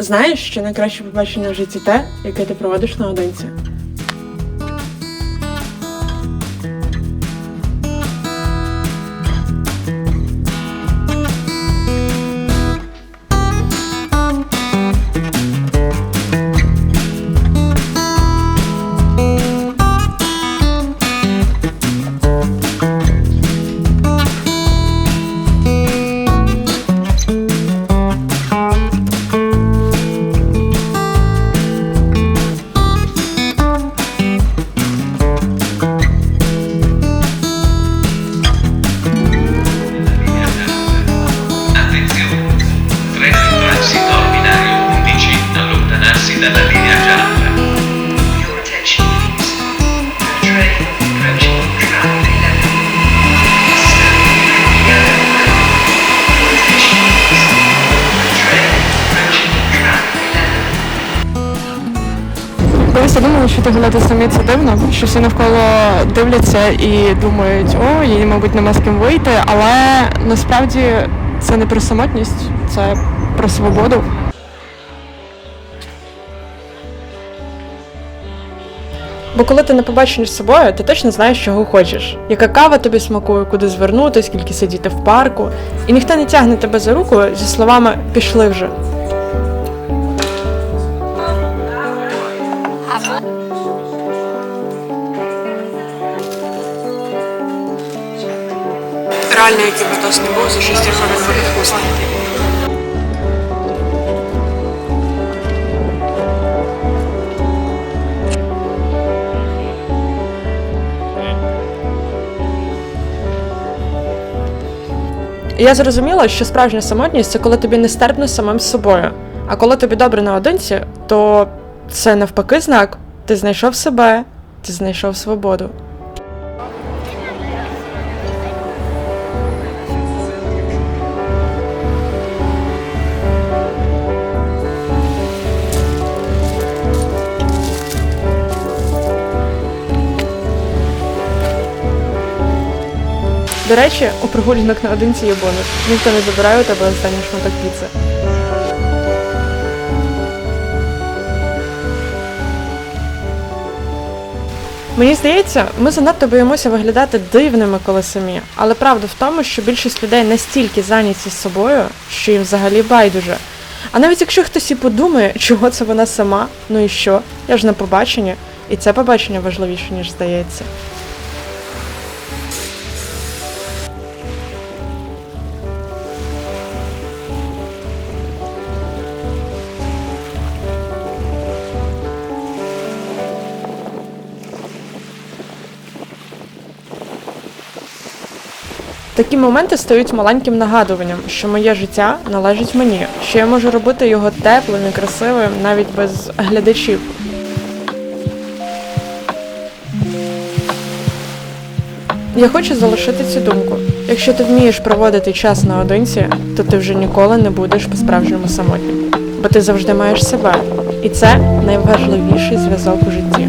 Знаєш, що найкраще побачення в житті те, яке ти проводиш наодинці? Колись я думала, що ти гуляти самі це дивно, що всі навколо дивляться і думають, о, їй, мабуть, нема з ким вийти, але насправді це не про самотність, це про свободу. Бо коли ти на побаченні з собою, ти точно знаєш, чого хочеш. Яка кава тобі смакує, куди звернути, скільки сидіти в парку. І ніхто не тягне тебе за руку зі словами пішли вже. Реально, який би тост не був, за 6 хвилин буде вкусно. Я зрозуміла, що справжня самотність це коли тобі нестерпно самим собою. А коли тобі добре наодинці, то це навпаки знак. Ти знайшов себе, ти знайшов свободу. До речі, у прогулянок наодинці є бонус. Ніхто не забирає у тебе останній шматок піци. Мені здається, ми занадто боїмося виглядати дивними, коли самі. Але правда в тому, що більшість людей настільки зайняті з собою, що їм взагалі байдуже. А навіть якщо хтось і подумає, чого це вона сама, ну і що? Я ж на побаченні, і це побачення важливіше, ніж здається. Такі моменти стають маленьким нагадуванням, що моє життя належить мені, що я можу робити його теплим і красивим навіть без глядачів. Я хочу залишити цю думку. Якщо ти вмієш проводити час наодинці, то ти вже ніколи не будеш по-справжньому самотнім. Бо ти завжди маєш себе. І це найважливіший зв'язок у житті.